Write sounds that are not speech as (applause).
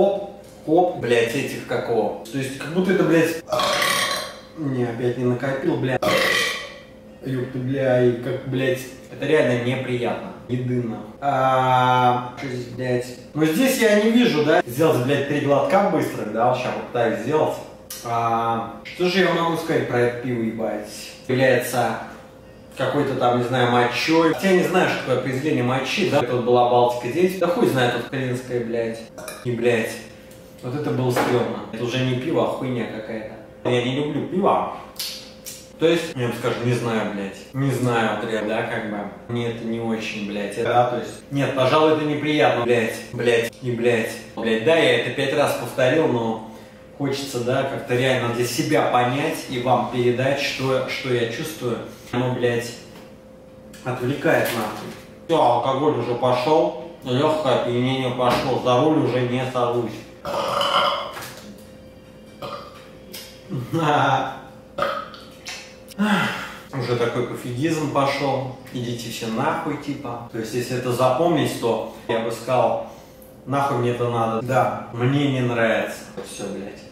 хоп, хоп, блядь, этих какого. То есть, как будто это, блядь, не, опять не накопил, блядь. Ёпта, бля, и как, блядь, это реально неприятно. Нахуй. А, что здесь, блядь? Ну здесь я не вижу, да? Сделать, блядь, три глотка быстрых, да? Сейчас попытаюсь сделать. А, что же я могу сказать про это пиво, ебать? Является какой-то там, не знаю, мочой. Хотя я не знаю, что такое определение мочи, да? Вот была Балтика 9. Да хуй знает, вот Клинская, блядь. И, блядь. Вот это было стрёмно. Это уже не пиво, а хуйня какая-то. Я не люблю пиво. То есть, я бы скажу, не знаю, блядь. Не знаю, блядь, да, как бы. Мне это не очень, блядь. Это, да, то есть. Нет, пожалуй, это неприятно, блядь. Блядь, и блядь. Блядь, да, я это пять раз повторил, но хочется, да, как-то реально для себя понять и вам передать, что, что я чувствую. Ну, блядь, отвлекает нахуй. Все, алкоголь уже пошел, легкое опьянение пошло, за руль уже не сажусь. (laughs) Уже такой пофигизм пошел. Идите все нахуй, типа. То есть, если это запомнить, то я бы сказал, нахуй мне это надо. Да, мне не нравится. Все, блядь.